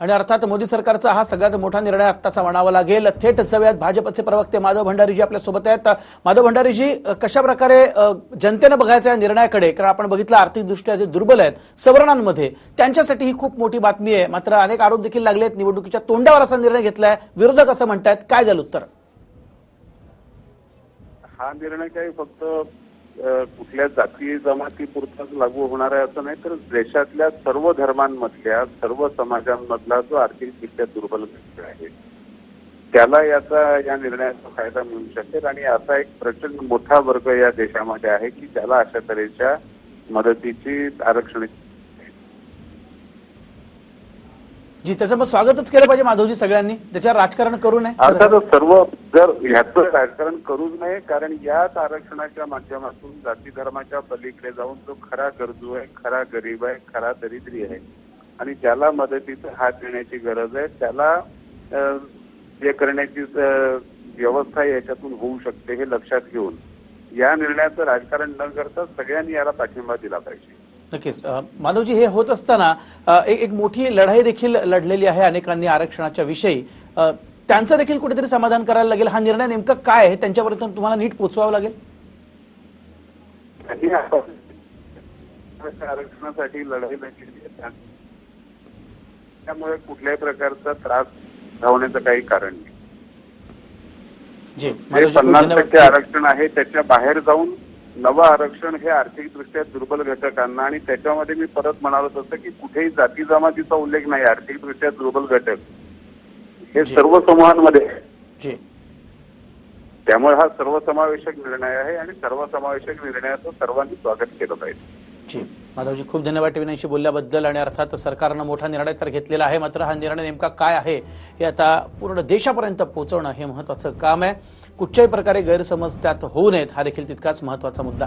आणि अर्थात मोदी सरकारचा हा सगळ्यात मोठा निर्णय आत्ताचा म्हणावा लागेल. थेट जाऊयात भाजपचे प्रवक्ते माधव भंडारीजी आपल्यासोबत आहेत. माधव भंडारीजी कशा प्रकारे जनतेनं बघायचं या निर्णयाकडे? कारण आपण बघितलं आर्थिकदृष्ट्या जे दुर्बल आहेत सवर्णांमध्ये त्यांच्यासाठी ही खूप मोठी बातमी आहे. मात्र अनेक आरोप देखील लागले आहेत निवडणुकीच्या तोंडावर असा निर्णय घेतलाय. विरोधक असं म्हणतायत. काय झालं उत्तर? हा निर्णय काही फक्त कुठल्या जाती जमाती पुरताच लागू होणार आहे असं नाही तर देशातल्या सर्व धर्मांमधल्या सर्व समाजांमधला जो आर्थिकदृष्ट्या दुर्बल घटक आहे त्याला याचा या निर्णयाचा फायदा मिळू शकेल. आणि असा एक प्रचंड मोठा वर्ग या देशामध्ये आहे की ज्याला अशा तऱ्हेच्या मदतीची आरक्षण जी त्याचं मग स्वागतच केलं पाहिजे माधवजी सगळ्यांनी. त्याच्यावर राजकारण करू नये. अर्थातच सर्व जर ह्याचं राजकारण करूच नये कारण याच आरक्षणाच्या माध्यमातून जाती धर्माच्या पलीकडे जाऊन जो खरा गरजू आहे खरा गरीब आहे खरा दरिद्री आहे. आणि ज्याला मदतीचा हात देण्याची गरज आहे त्याला हे जे करण्याची व्यवस्था याच्यातून होऊ शकते हे लक्षात घेऊन या निर्णयाचं राजकारण न करता सगळ्यांनी याला पाठिंबा दिला पाहिजे. नक्कीच. माधवजी हे होत असताना एक एक मोठी लढाई देखील लढलेली आहे अनेकांनी आरक्षणाच्या विषयी. त्यांचं देखील कुठेतरी समाधान करायला लागेल? हा निर्णय नेमका काय आहे? त्यांच्यापर्यंत तुम्हाला नीट पोचवावं लागेल? आरक्षणासाठी लढाई त्यामुळे कुठल्याही प्रकारचा त्रास धावण्याचं काही कारण नाही. पन्नास टक्के आरक्षण आहे त्याच्या बाहेर जाऊन नवं आरक्षण हे आर्थिकदृष्ट्या दुर्बल घटकांना आणि त्याच्यामध्ये मी परत म्हणालो तसं की कुठेही जाती जमातीचा उल्लेख नाही आर्थिकदृष्ट्या दुर्बल घटक. हे. सर्व समूहांमध्ये. त्यामुळे हा सर्वसमावेशक निर्णय आहे आणि सर्वसमावेशक निर्णयाचं सर्वांनी स्वागत केलं पाहिजे. माधवजी खूप धन्यवाद टीव्ही बोलल्याबद्दल आणि अर्थात सरकारनं मोठा निर्णय तर घेतलेला आहे. मात्र हा निर्णय नेमका काय आहे हे आता पूर्ण देशापर्यंत पोहोचवणं हे महत्वाचं काम आहे. कुठच्याही प्रकारे गैरसमज त्यात होऊ नयेत हा देखील तितकाच महत्वाचा मुद्दा.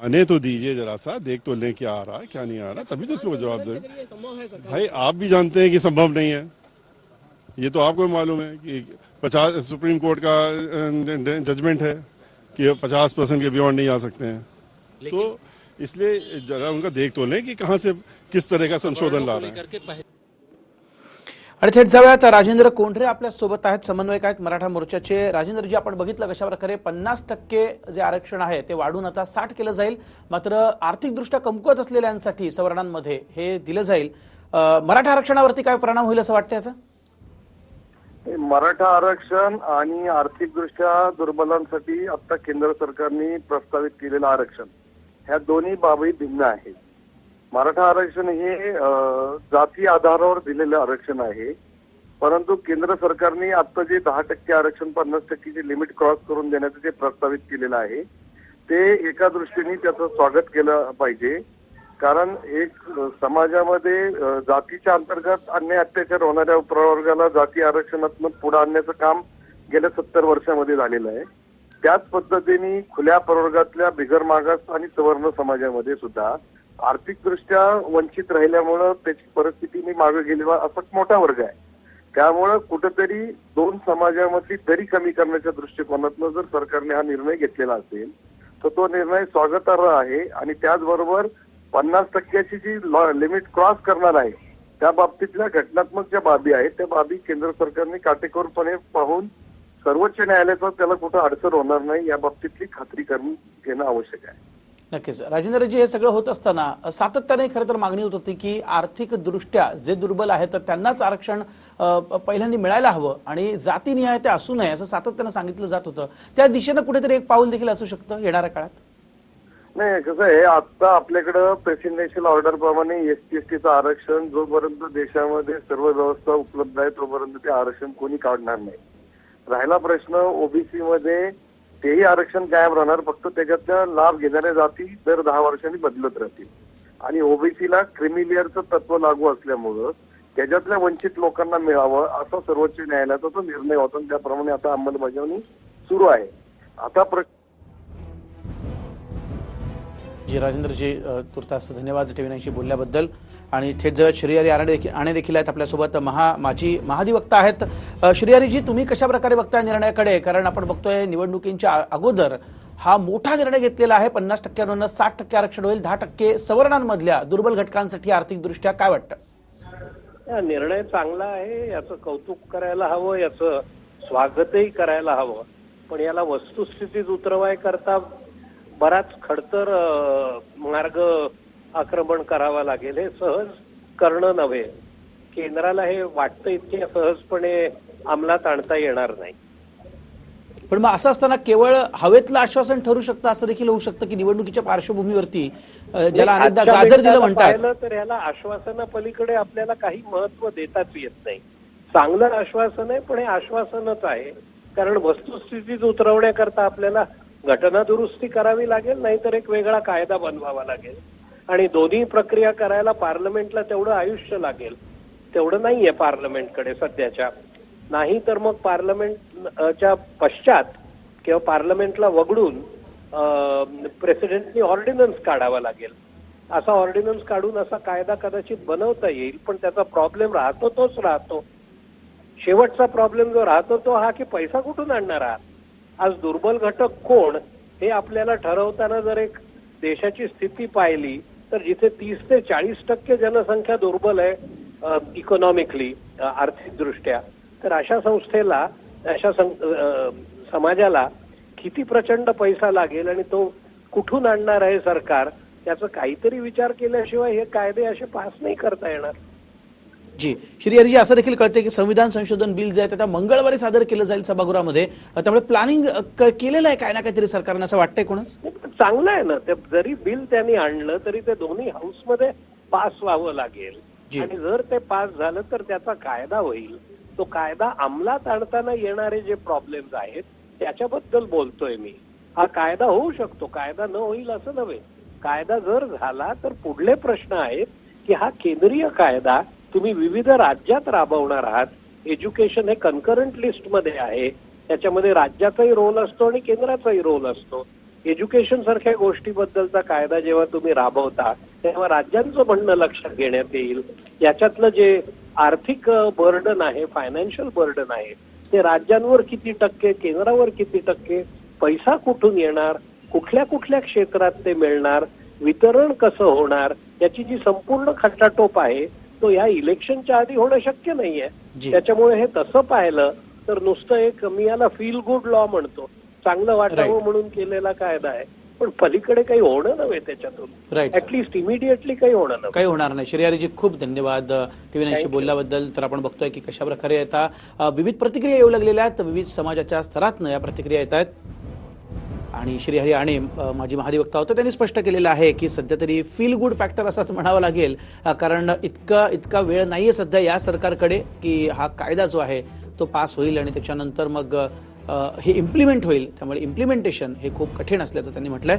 आने तो दीजिए जरा सा देख तो लें क्या आ रहा है क्या नहीं आ रहा तभी तो उसको जवाब दे। भाई आप भी जानते हैं कि संभव नहीं है। ये तो आपको मालूम है कि पचास सुप्रीम कोर्ट का जजमेंट है कि पचास परसेंट के बियॉन्ड नहीं आ सकते हैं। तो इसलिए जरा उनका देख तो लें कि कहाँ से किस तरह का संशोधन ला रहे हैं। आणि थेट जाऊयात राजेंद्र कोंढरे आपल्यासोबत आहेत समन्वयक आहेत मराठा मोर्चाचे. राजेंद्रजी आपण बघितलं कशा प्रकारे पन्नास टक्के जे आरक्षण आहे ते वाढून आता साठ केलं जाईल. मात्र आर्थिकदृष्ट्या कमकुवत असलेल्यांसाठी सवर्णांमध्ये हे दिलं जाईल. मराठा आरक्षणावरती काय परिणाम होईल असं वाटतं याचा? मराठा आरक्षण आणि आर्थिकदृष्ट्या दुर्बलांसाठी आता केंद्र सरकारने प्रस्तावित केलेलं आरक्षण. ह्या दोन्ही बाबी भिन्न आहेत. मराठा आरक्षण हे जाती आधारावर दिलेलं आरक्षण आहे. परंतु केंद्र सरकारने आता जे दहा टक्के आरक्षण पन्नास टक्केची लिमिट क्रॉस करून देण्याचं जे प्रस्तावित केलेलं आहे ते एका दृष्टीने त्याचं स्वागत केलं पाहिजे. कारण एक समाजामध्ये जातीच्या अंतर्गत अन्य अत्याचार होणाऱ्या प्रवर्गाला जाती आरक्षणातून पुढे आणण्याचं काम गेल्या सत्तर वर्षामध्ये झालेलं आहे. त्याच पद्धतीने खुल्या प्रवर्गातल्या बिगर मागास आणि सवर्ण समाजामध्ये सुद्धा आर्थिकदृष्ट्या वंचित राहिल्यामुळं त्याची परिस्थितीने मागे गेलेला असा मोठा वर्ग आहे. त्यामुळं कुठेतरी दोन समाजामधली दरी कमी करण्याच्या दृष्टिकोनातनं जर सरकारने हा निर्णय घेतलेला असेल तर तो निर्णय स्वागतार्ह आहे आणि त्याचबरोबर पन्नास टक्क्याची जी लिमिट क्रॉस करणार आहे त्या बाबतीतल्या घटनात्मक ज्या बाबी आहेत त्या बाबी केंद्र सरकारने काटेकोरपणे पाहून सर्वोच्च न्यायालयाचा त्याला कुठं अडचण होणार नाही या बाबतीतली खात्री करून घेणं आवश्यक आहे. नक्कीच. राजेंद्रजी हे सगळं होत असताना सातत्याने खरं तर मागणी होत होती की आर्थिक दृष्ट्या जे दुर्बल आहेत तर त्यांनाच आरक्षण पहिल्यांदा मिळायला हवं आणि जातीनिहाय ते असू नये असं सातत्यानं सांगितलं जात होतं. त्या दिशेनं कुठेतरी एक पाऊल देखील असू शकतं येणाऱ्या काळात? नाही कसं आहे आता आपल्याकडं प्रेसिडेन्शियल ऑर्डर प्रमाणे एस टी एस टीचं आरक्षण जोपर्यंत देशामध्ये सर्व व्यवस्था उपलब्ध आहे तोपर्यंत ते आरक्षण कोणी काढणार नाही. राहिला प्रश्न ओबीसी मध्ये तेही आरक्षण कायम राहणार फक्त त्याच्यातल्या लाभ घेणाऱ्या जाती दर दहा वर्षांनी बदलत राहतील. आणि ओबीसीला क्रिमिलियरचं तत्व लागू असल्यामुळं त्याच्यातल्या वंचित लोकांना मिळावं असा सर्वोच्च न्यायालयाचा तो निर्णय होता आणि त्याप्रमाणे आता अंमलबजावणी सुरू आहे. आता प्र जी राजेंद्रजी तुर्तास धन्यवाद टीव्ही नाईनशी बोलल्याबद्दल. आणि थेट जवळ श्रीहरी आणे देखील आणे देखील आहेत आपल्यासोबत महा माजी महाधिवक्ता आहेत. श्रीहरीजी तुम्ही कशा प्रकारे बघताय निर्णयाकडे? कारण आपण बघतोय निवडणुकींच्या अगोदर हा मोठा निर्णय घेतलेला आहे. पन्नास टक्क्यांवरनं साठ टक्के आरक्षण होईल. दहा टक्के सवर्णांमधल्या दुर्बल घटकांसाठी आर्थिकदृष्ट्या काय वाटतं? निर्णय चांगला आहे. याचं कौतुक करायला हवं. याचं स्वागतही करायला हवं. पण याला वस्तुस्थितीत उतरवाय करता बराच खडतर मार्ग आक्रमण करावा लागेल हे सहज करणं नव्हे. केंद्राला हे वाटतं इतके सहजपणे अंमलात आणता येणार नाही. पण मग असं असताना केवळ हवेतलं आश्वासन ठरू शकतं असं देखील होऊ शकतं की निवडणुकीच्या पार्श्वभूमीवरती ज्याला अनेकदा गाजर दिलं म्हणतात. तर याला आश्वासनापलीकडे आपल्याला काही महत्त्व देताच येत नाही. चांगलं आश्वासन आहे पण हे आश्वासनच आहे. कारण वस्तुस्थितीत उतरवण्याकरता आपल्याला घटना दुरुस्ती करावी लागेल नाहीतर एक वेगळा कायदा बनवावा लागेल. आणि दोन्ही प्रक्रिया करायला पार्लमेंटला तेवढं आयुष्य लागेल. तेवढं नाहीये पार्लमेंटकडे सध्याच्या. नाही तर मग पार्लमेंटच्या पश्चात किंवा पार्लमेंटला वगळून प्रेसिडेंटनी ऑर्डिनन्स काढावा लागेल. असा ऑर्डिनन्स काढून असा कायदा कदाचित बनवता येईल पण त्याचा प्रॉब्लेम राहतो तोच राहतो. शेवटचा प्रॉब्लेम जो राहतो तो हा की पैसा कुठून आणणार आहात? आज दुर्बल घटक कोण? हे आपल्याला ठरवताना जर एक देशाची स्थिती पाहिली तर जिथे तीस ते चाळीस टक्के जनसंख्या दुर्बल आहे इकॉनॉमिकली आर्थिकदृष्ट्या तर अशा संस्थेला अशा समाजाला किती प्रचंड पैसा लागेल आणि तो कुठून आणणार आहे सरकार त्याचा काहीतरी विचार केल्याशिवाय हे कायदे असे पास नाही करता येणार. जी. श्रीहरीजी असं देखील कळते की संविधान संशोधन बिल जे आहे ते आता मंगळवारी सादर केलं जाईल सभागृहामध्ये. त्यामुळे प्लॅनिंग केलेलं आहे काय ना काहीतरी सरकारनं असं वाटतंय कोणच चांगलं आहे ना. ते जरी बिल त्यांनी आणलं तरी ते दोन्ही हाऊसमध्ये पास व्हावं लागेल. आणि जर ते पास झालं तर त्याचा कायदा होईल. तो कायदा अंमलात आणताना येणारे जे प्रॉब्लेम्स आहेत त्याच्याबद्दल बोलतोय मी. हा कायदा होऊ शकतो. कायदा न होईल असं नव्हे. कायदा जर झाला तर पुढले प्रश्न आहेत की हा केंद्रीय कायदा तुम्ही विविध राज्यात राबवणार आहात. एज्युकेशन हे कन्करंट लिस्टमध्ये आहे. त्याच्यामध्ये राज्याचाही रोल असतो आणि केंद्राचाही रोल असतो. एज्युकेशन सारख्या गोष्टीबद्दलचा कायदा जेव्हा तुम्ही राबवता तेव्हा राज्यांचं म्हणणं लक्षात घेण्यात येईल. याच्यातलं जे आर्थिक बर्डन आहे फायनान्शियल बर्डन आहे ते राज्यांवर किती टक्के केंद्रावर किती टक्के पैसा कुठून येणार कुठल्या कुठल्या क्षेत्रात ते मिळणार वितरण कसं होणार याची जी संपूर्ण खटाटोप आहे तो या इलेक्शनच्या आधी होणं शक्य नाहीये. त्याच्यामुळे हे तसं पाहिलं तर नुसतं एक मी याला फील गुड लॉ म्हणतो. चांगलं वाटावं. म्हणून केलेला कायदा आहे. पण पलीकडे काही होणं नव्हे त्याच्यातून. ऍटलिस्ट इमिडिएटली काही होणं नव्हे. काही होणार नाही. श्रीहरीजी खूप धन्यवाद टीव्ही नाईनशी. बोलल्याबद्दल. तर आपण बघतोय की कशा प्रकारे आता विविध प्रतिक्रिया येऊ लागलेल्या आहेत. विविध समाजाच्या स्तरातनं या प्रतिक्रिया येत आहेत. आणि श्रीहरी आणि माजी महाधिवक्ता होते. त्यांनी स्पष्ट केलेलं आहे की सध्या तरी फील गुड फॅक्टर असंच म्हणावं लागेल. कारण इतका इतका वेळ नाहीये सध्या या सरकारकडे की हा कायदा जो आहे तो पास होईल आणि त्याच्यानंतर मग हे इम्प्लिमेंट होईल. त्यामुळे इम्प्लिमेंटेशन हे खूप कठीण असल्याचं त्यांनी म्हटलंय.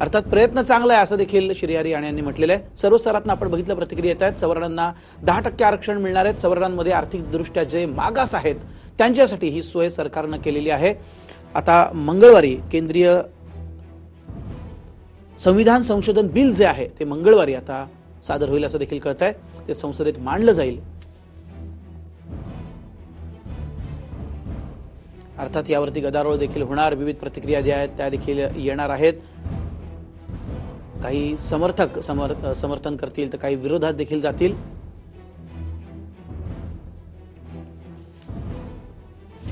अर्थात प्रयत्न चांगला आहे असं देखील श्रीहरी आणि यांनी म्हटलेलं आहे. सर्व स्तरातून आपण बघितलं प्रतिक्रिया येत आहेत. सवर्णांना दहा टक्के आरक्षण मिळणार आहेत. सवर्णांमध्ये आर्थिकदृष्ट्या जे मागास आहेत त्यांच्यासाठी ही सोय सरकारनं केलेली आहे. आता मंगळवारी केंद्रीय संविधान संशोधन बिल जे आहे ते मंगळवारी आता सादर होईल असं देखील कळत आहे ते संसदेत मांडलं जाईल. अर्थात यावरती गदारोळ देखील होणार. विविध प्रतिक्रिया ज्या आहेत त्या देखील येणार आहेत. काही समर्थक समर समर्थन करतील तर काही विरोधात देखील जातील.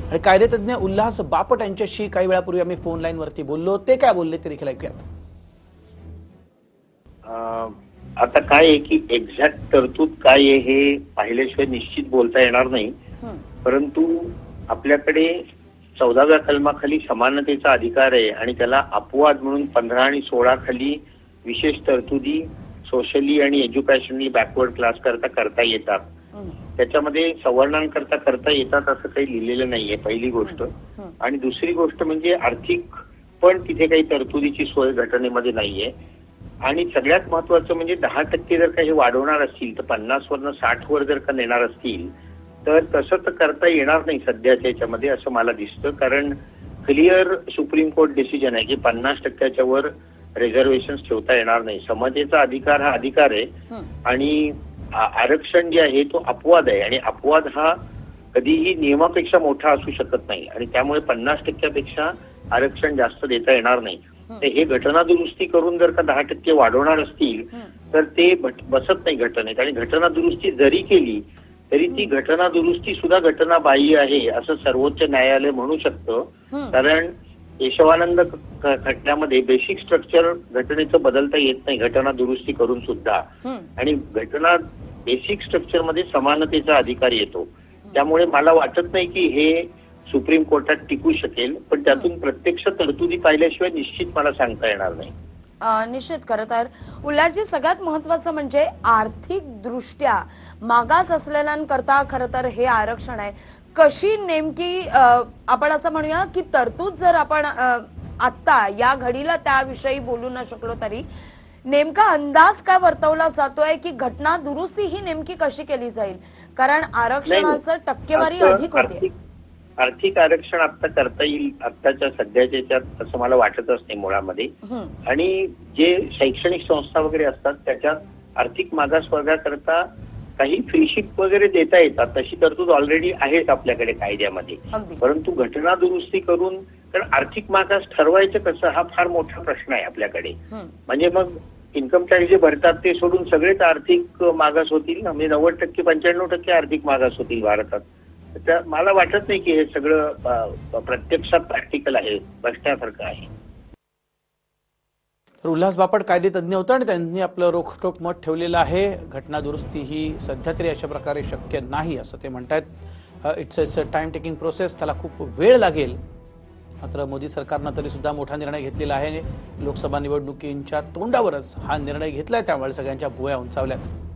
आणि कायदेतज्ञ उल्हास बापट यांच्याशी काही वेळापूर्वी आम्ही फोन लाईन वरती बोललो. ते काय बोलले ते देखील ऐकूयात. आता काय आहे की एक्झॅक्ट तरतूद काय आहे हे पाहिल्याशिवाय निश्चित बोलता येणार नाही. परंतु आपल्याकडे चौदाव्या कलमाखाली समानतेचा अधिकार आहे आणि त्याला अपवाद म्हणून पंधरा आणि सोळा खाली विशेष तरतुदी सोशली आणि एज्युकेशनली बॅकवर्ड क्लास करता करता येतात. त्याच्यामध्ये सवर्णांकरता करता येतात असं काही लिहिलेलं नाहीये पहिली गोष्ट. आणि दुसरी गोष्ट म्हणजे आर्थिक पण तिथे काही तरतुदीची सोय घटनेमध्ये नाहीये. आणि सगळ्यात महत्वाचं म्हणजे दहा टक्के जर काही वाढवणार असतील तर पन्नास वरनं साठ वर जर का नेणार असतील तर तसं तर करता येणार नाही सध्याच्या याच्यामध्ये असं मला दिसतं. कारण क्लिअर सुप्रीम कोर्ट डिसिजन आहे की पन्नास टक्क्याच्या वर रिझर्वेशन ठेवता येणार नाही. समतेचा अधिकार हा अधिकार आहे. आणि आरक्षण जे आहे तो अपवाद आहे. आणि अपवाद हा कधीही नियमापेक्षा मोठा असू शकत नाही. आणि त्यामुळे पन्नास टक्क्यापेक्षा आरक्षण जास्त देता येणार नाही. तर हे घटना दुरुस्ती करून जर का दहा टक्के वाढवणार असतील तर ते बसत नाही घटनेत. आणि घटना दुरुस्ती जरी केली तरी ती घटना दुरुस्ती सुद्धा घटना बाह्य आहे असं सर्वोच्च न्यायालय म्हणू शकतं. कारण केशवानंद खटल्यामध्ये बेसिक स्ट्रक्चर घटनेचं बदलता येत नाही घटना दुरुस्ती करून सुद्धा. आणि घटना बेसिक स्ट्रक्चरमध्ये समानतेचा अधिकार येतो. त्यामुळे मला वाटत नाही की हे सुप्रीम कोर्टात टिकू शकेल पण त्यातून प्रत्यक्ष तरतुदी पाहिल्याशिवाय निश्चित मला सांगता येणार नाही. निश्चित खरं तर उल्हासजी सगळ्यात महत्वाचं म्हणजे आर्थिक दृष्ट्या मागास असलेल्यांकरता खरं तर हे आरक्षण आहे. कशी नेमकी आपण असं म्हणूया की तरतूद जर आपण आत्ता या घडीला त्याविषयी बोलू न शकलो तरी नेमका अंदाज काय वर्तवला जातोय की घटना दुरुस्ती ही नेमकी कशी केली जाईल? कारण आरक्षणाचं टक्केवारी अधिक होते आर्थिक आरक्षण आता करता येईल आत्ताच्या सध्याच्या याच्यात असं मला वाटतच नाही मुळामध्ये. आणि जे शैक्षणिक संस्था वगैरे असतात त्याच्यात आर्थिक मागासवर्गाकरता काही फ्रीशिप वगैरे देता येतात. तशी तरतूद ऑलरेडी आहेच आपल्याकडे कायद्यामध्ये. परंतु घटना दुरुस्ती करून कारण आर्थिक मागास ठरवायचं कसं हा फार मोठा प्रश्न आहे आपल्याकडे. म्हणजे मग इन्कम टॅक्स जे भरतात ते सोडून सगळेच आर्थिक मागास होतील. म्हणजे नव्वद टक्के पंच्याण्णव टक्के आर्थिक मागास होतील भारतात. तर मला वाटत नाही की हे सगळं प्रत्यक्षात प्रॅक्टिकल आहे बसण्यासारखं आहे. तर उल्हास बापट कायदे तज्ञ होता आणि त्यांनी आपलं रोखटोक मत ठेवलेलं आहे. घटना दुरुस्ती ही सध्या तरी अशा प्रकारे शक्य नाही असं ते म्हणतायत. It's it's a time taking process त्याला खूप वेळ लागेल. मात्र मोदी सरकारनं तरी सुद्धा मोठा निर्णय घेतलेला आहे. लोकसभा निवडणुकींच्या तोंडावरच हा निर्णय घेतलाय त्यामुळे सगळ्यांच्या भुया उंचावल्यात.